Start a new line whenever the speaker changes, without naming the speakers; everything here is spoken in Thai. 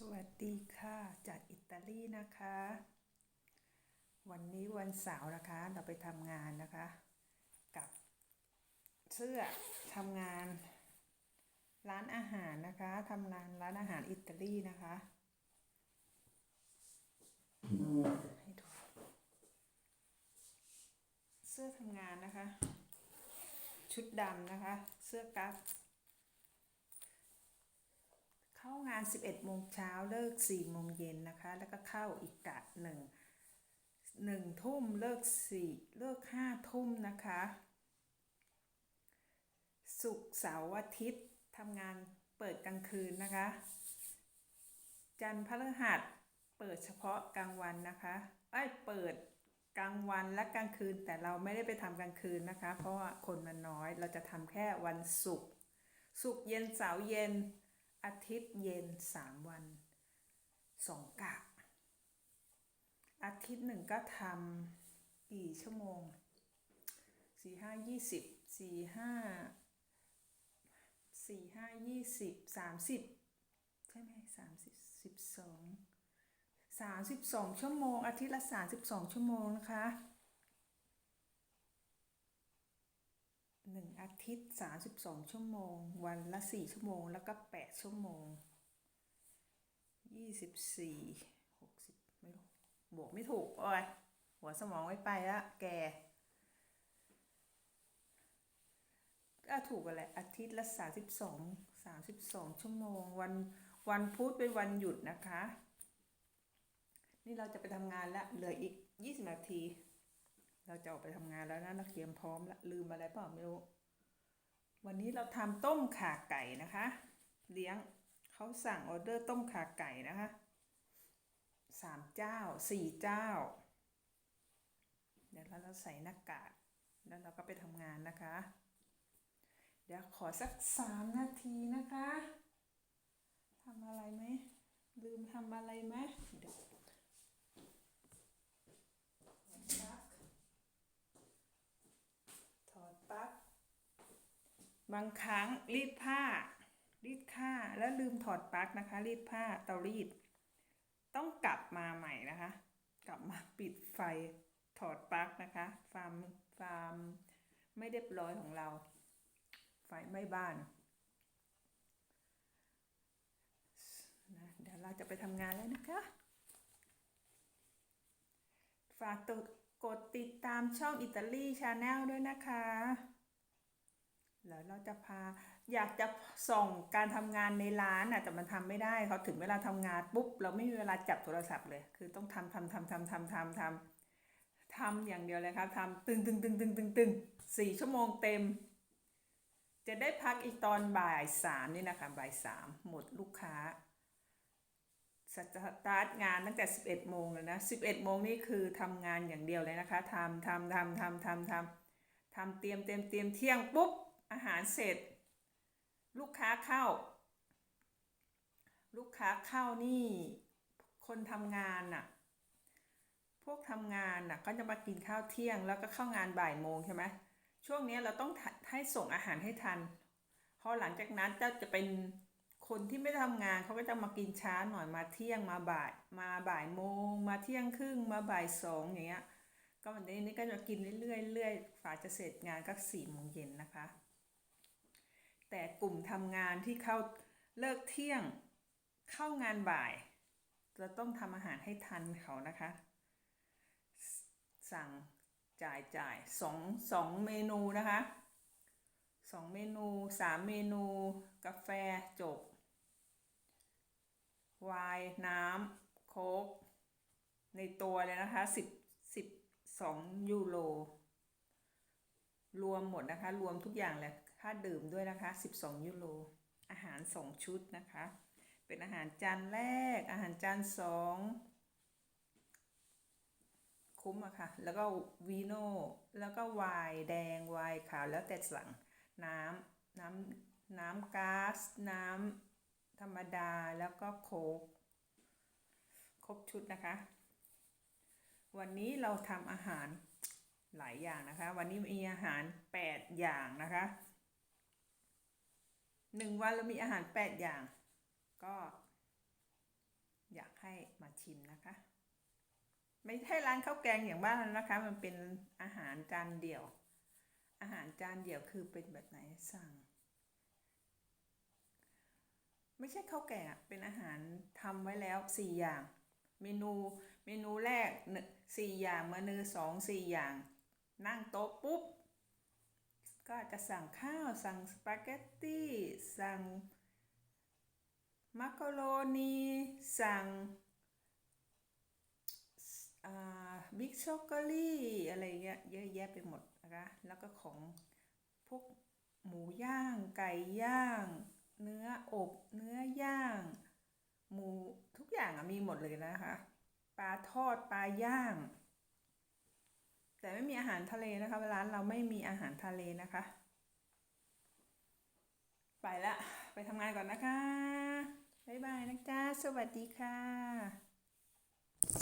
สวัสดีค่ะ จากอิตาลีนะคะ วันนี้วันเสาร์นะคะ เราไปทำงานนะคะ กับเสื้อทำงาน ร้านอาหารนะคะทำงานร้านอาหารอิตาลีนะคะให้ดูเสื้อทำงานนะคะ ชุดดำนะคะ เสื้อกั๊ก เข้างาน 11โมงเช้าเลิก4โมงเย็นนะคะ แล้วก็เข้าอีกกะหนึ่งหนึ่งทุ่มเลิก4เลิก5ทุ่มนะคะศุกร์เสาร์อาทิตย์ทำงานเปิดกลางคืนนะคะ จันทร์พฤหัสเปิดเฉพาะกลางวันนะคะไอ้ยเปิดกลางวันและกลางคืนแต่เราไม่ได้ไปทำกลางคืนนะคะ เพราะว่าคนมันน้อยเราจะทำแค่วันศุกร์ศุกร์เย็นเสาร์เย็น อาทิตย์เย็น 3 วันสองกะ อาทิตย์หนึ่งก็ทำกี่ชั่วโมงสี่ห้ายี่สิบสี่ห้าสี่ห้ายี่สิบสามสิบใช่ไหมสามสิบสิบสองสามสิบสองชั่วโมง อาทิตย์ละสามสิบสองชั่วโมงนะคะ หนึ่งอาทิตย์สามสิบสองชั่วโมง วันละสี่ชั่วโมง แล้วก็แปดชั่วโมงยี่สิบสี่หกสิบไม่รู้ บวกไม่ถูกโอ้ยหัวสมองไม่ไปละแกก็ถูกกันแหละอาทิตย์ละสามสิบสองสามสิบสองชั่วโมง วันวันพุธเป็นวันหยุดนะคะ นี่เราจะไปทำงานละเหลืออีกยี่สิบนาที เราจะออกไปทำงานแล้วนะนักเตรียมพร้อมละลืมอะไรเปล่าไม่รู้วันนี้เราทำต้มข่าไก่นะคะ เลี้ยงเขาสั่งออเดอร์ต้มข่าไก่นะคะสามเจ้าสี่เจ้า เดี๋ยวเราใส่หน้ากากแล้วเราก็ไปทำงานนะคะ เดี๋ยวขอสักสามนาทีนะคะทำอะไรไหมลืมทำอะไรไหมเดี๋ยว ถอดปลั๊ก บางครั้งรีดผ้า รีดผ้าแล้วลืมถอดปลั๊กนะคะ รีดผ้าเตารีด ต้องกลับมาใหม่นะคะ กลับมาปิดไฟถอดปลั๊กนะคะฟาร์มฟาร์มไม่เรียบร้อยของเรา ไฟไม้บ้านนะเดี๋ยวเราจะไปทำงานแล้วนะคะ ฝากตกดติดตามช่องอิตาลีชาแนลด้วยนะคะ แล้วเราจะพาอยากจะส่งการทำงานในร้านอะแต่มันทำไม่ได้เขาถึงเวลาทำงานปุ๊บ เราไม่มีเวลาจับโทรศัพท์เลย คือต้องทำทำทำทำทำทำทำทำอย่างเดียวเลยครับทำตึงตึงตึงตึงตึงตึงสี่ชั่วโมงเต็ม จะได้พักอีกตอนบ่ายสามนี่นะคะบ่ายสามหมดลูกค้าสตาร์ทงานตั้งแต่ 11 โมงเลยนะ 11 โมงนี่คือทำงานอย่างเดียวเลยนะคะทำทำทำทำทำทำทำเตรียมเตรียมเตรียมเที่ยงปุ๊บ อาหารเสร็จ ลูกค้าเข้า ลูกค้าเข้านี่ คนทำงานน่ะ พวกทำงานน่ะก็จะมากินข้าวเที่ยง แล้วก็เข้างานบ่ายโมงใช่ไหมช่วงนี้เราต้องให้ส่งอาหารให้ทันพอหลังจากนั้นจะจะเป็นคนที่ไม่ทำงานเขาก็จะมากินช้าหน่อยมาเที่ยงมาบ่ายมาบ่ายโมง มาเที่ยงครึ่งมาบ่ายสองอย่างเงี้ยก็วันนี้นี่ก็จะกินเรื่อยๆเรื่อยๆฝาจะเสร็จงานก็สี่โมงเย็นนะคะ แต่กลุ่มทำงานที่เข้าเลิกเที่ยงเข้างานบ่ายเราต้องทำอาหารให้ทันเขานะคะ สั่งจ่ายจ่ายสองสองเมนูนะคะสองเมนูสามเมนู กาแฟจบไวน์น้ำโค้กในตัวเลยนะคะสิบสิบสองยูโรรวมหมดนะคะ รวมทุกอย่างเลย ค่าดื่มด้วยนะคะสิบสองยูโร อาหารสองชุดนะคะ เป็นอาหารจานแรก อาหารจานสองคุ้มอะค่ะ แล้วก็วีโน่ แล้วก็ไวน์แดง ไวน์ขาว แล้วแต่สั่ง น้ำ น้ำ น้ำก๊าซ น้ำธรรมดา แล้วก็โค้ก ครบชุดนะคะ วันนี้เราทำอาหารหลายอย่างนะคะ วันนี้มีอาหาร 8 อย่างนะคะ หนึ่งวันเรามีอาหาร8อย่าง ก็ อยากให้มาชิมนะคะ ไม่ใช่ร้านข้าวแกงอย่างบ้านนะคะ มันเป็นอาหารจานเดี่ยว อาหารจานเดี่ยวคือเป็นแบบไหนสั่ง ไม่ใช่ข้าวแกงเป็นอาหารทำไว้แล้วสี่อย่าง เมนูเมนูแรกสี่อย่างเมนูสองสี่อย่าง นั่งโต๊ะปุ๊บ ก็จะสั่งข้าว สั่งสปาเกตตี้ สั่งมักกะโรนี สั่งบิ๊กช็อกโกแลตอะไรเงี้ยเยอะแยะไปหมดนะคะ แล้วก็ของพวกหมูย่าง ไก่ย่าง เนื้ออบ เนื้อย่างหมูทุกอย่างอะมีหมดเลยนะคะ ปลาทอด ปลาย่าง แต่ไม่มีอาหารทะเลนะคะร้านเราไม่มีอาหารทะเลนะคะ ไปละ ไปทำงานก่อนนะคะ บ๊ายบายนะจ๊ะ สวัสดีค่ะ